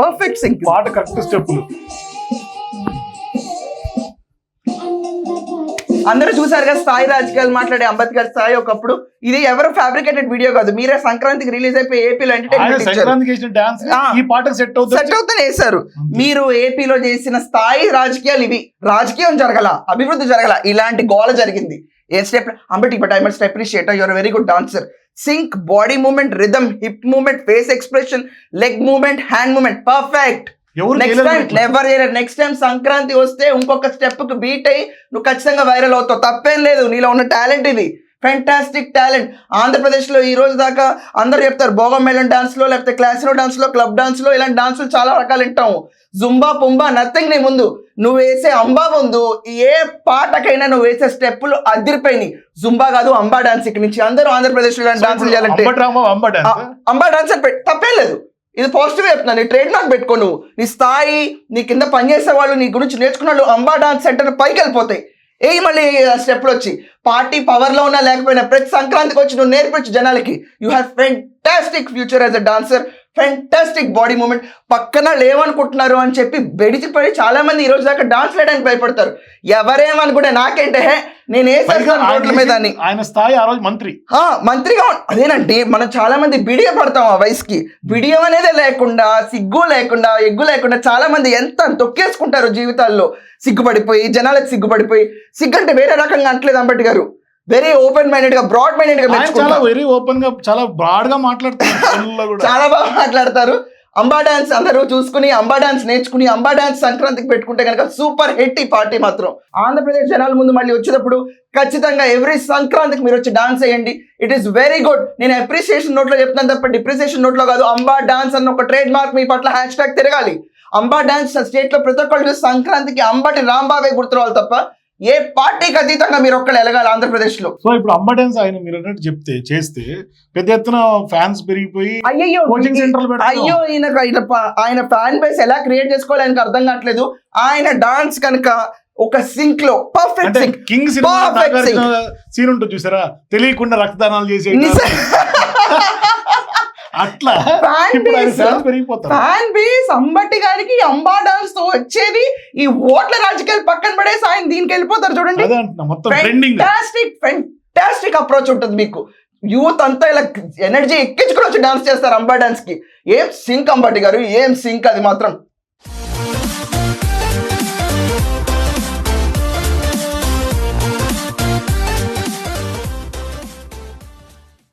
Perfect sync పాట correct స్టెప్పులు. అందరూ చూసారు కదా స్థాయి రాజకీయాలు మాట్లాడే అంబేద్కర్ స్థాయి ఒకప్పుడు. ఇది ఎవరు ఫ్యాబ్రికేటెడ్ వీడియో కాదు. మీరే సంక్రాంతికి రిలీజ్ అయిపోయి ఏపీలో ఎంటర్టైన్మెంట్ సెట్ అవుతానే వేశారు. మీరు ఏపీలో చేసిన స్థాయి రాజకీయాలు ఇవి. రాజకీయం జరగల అభివృద్ధి జరగల. ఇలాంటి గోల జరిగింది. ఏ step Ambati but I must appreciate your very good dancer sync body movement rhythm hip movement face expression leg movement hand movement perfect next time next time Sankranti వస్తే ఇంకొక స్టెప్కు బీట్ అయ్యి నువ్వు ఖచ్చితంగా వైరల్ అవుతావు. తప్పేం లేదు నీలో ఉన్న టాలెంట్ ఇది. ఫెంటాస్టిక్ టాలెంట్ ఆంధ్రప్రదేశ్లో ఈ రోజు దాకా అందరూ చెప్తారు భోగం మేళం డాన్స్లో లేకపోతే క్లాసికల్ డాన్స్లో క్లబ్ డాన్స్లో ఇలాంటి డాన్సులు చాలా రకాలు వింటాము. జుంబా పుంబా నథింగ్ నీ ముందు. నువ్వు వేసే అంబా ముందు ఏ పాటకైనా నువ్వు వేసే స్టెప్పులు అదిరిపోయినాయి. జుంబా కాదు అంబా డాన్స్ ఇక్కడ నుంచి. అందరూ ఆంధ్రప్రదేశ్లో ఇలాంటి డాన్సులు చేయాలంటే అంబ డాన్స్ డాన్స్ తప్పేం లేదు. ఇది పాజిటివ్ చెప్తున్నాను. నీ ట్రేడ్ మార్క్ పెట్టుకో నువ్వు. నీ స్థాయి నీ కింద పనిచేసే వాళ్ళు నీ గురించి నేర్చుకున్న వాళ్ళు అంబా డాన్స్ సెంటర్ పైకి వెళ్ళిపోతాయి. ఏ మళ్ళీ స్టెప్లు వచ్చి. పార్టీ పవర్లో ఉన్నా లేకపోయినా ప్రతి సంక్రాంతికి వచ్చి నువ్వు నేర్పించు జనాలకి. You have fantastic future as a dancer fantastic body movement పక్కన లేవనుకుంటున్నారు అని చెప్పి బెడిచిపోయి చాలా మంది ఈ రోజు దాకా డాన్స్ వేయడానికి భయపడతారు. ఎవరేమనుకుంటే నాకేంటే హే, నేను వేసేస్తాను రోడ్ల మీద అని. ఆయన స్థాయి ఆ రోజు మంత్రి. మంత్రిగా అదేనండి మనం చాలా మంది బిడియ పడతాం ఆ వయసుకి. బిడియం అనేది లేకుండా సిగ్గు లేకుండా ఎగ్గు లేకుండా చాలా మంది ఎంత తొక్కేసుకుంటారు జీవితాల్లో. సిగ్గుపడిపోయి జనాలకు సిగ్గుపడిపోయి సిగ్గు అంటే వేరే రకంగా అంటలేదు అంబటి గారు. వెరీ ఓపెన్ మైండెడ్గా బ్రాడ్ మైండెడ్గా చాలా వెరీ ఓపెన్గా చాలా బ్రాడ్గా కూడా. చాలా బాగా మాట్లాడతారు. అంబా డాన్స్ అందరూ చూసుకుని అంబా డాన్స్ నేర్చుకుని అంబా డాన్స్ సంక్రాంతికి పెట్టుకుంటే కనుక సూపర్ హిట్ ఈ పార్టీ మాత్రం. ఆంధ్రప్రదేశ్ జనాల ముందు మళ్ళీ వచ్చేటప్పుడు ఖచ్చితంగా ఎవ్రీ సంక్రాంతికి మీరు వచ్చి డాన్స్ చేయండి. ఇట్ ఈస్ వెరీ గుడ్ నేను అప్రిసియేషన్ నోట్లో చెప్తున్నాను తప్ప డిప్రిసియేషన్ నోట్లో కాదు అంబా డాన్స్ అన్న ఒక ట్రేడ్ మార్క్ మీ పట్ల హ్యాష్ ట్యాగ్ తిరగాలి. అంబా డాన్స్ స్టేట్లో ప్రతి ఒక్కళ్ళు సంక్రాంతికి అంబటి రాంబాబే గుర్తురావాలి తప్ప ఏ పార్టీకి అతీతంగా మీరు ఒక్కళ్ళు ఎలగాలి ఆంధ్రప్రదేశ్లో సో ఇప్పుడు అంబ డాన్స్ ఆయన మీరు అన్నట్టు చెప్తే చేస్తే పెద్ద ఎత్తున ఫ్యాన్స్ పెరిగిపోయి అయ్యయ్యో కోచింగ్ పెడతాం. అయ్యో ఈయన ఆయన ఫ్యాన్ బేస్ ఎలా క్రియేట్ చేసుకోవాలి ఆయనకు అర్థం కావట్లేదు. ఆయన డాన్స్ కనుక ఒక సింక్లో పర్ఫెక్ట్ సింక్ కింగ్ సీన్ ఉంటుంది చూసారా? తెలియకుండా రక్తదానాలు చేసే అట్లా ఫ్యాన్ బేస్ అంబటి గారికి అంబా డాన్స్తో వచ్చేది. ఈ ఓట్ల రాజకీయాలు పక్కన పడేసి ఆయన దీనికి వెళ్ళిపోతారు చూడండి. ఫెంటాస్టిక్ ఫెంటాస్టిక్ అప్రోచ్ ఉంటుంది మీకు. యూత్ అంతా ఇలా ఎనర్జీ ఎక్కించుకుని వచ్చి డాన్స్ చేస్తారు అంబా డాన్స్కి. ఏం సింక్ అంబటి గారు? ఏం సింక్ అది మాత్రం.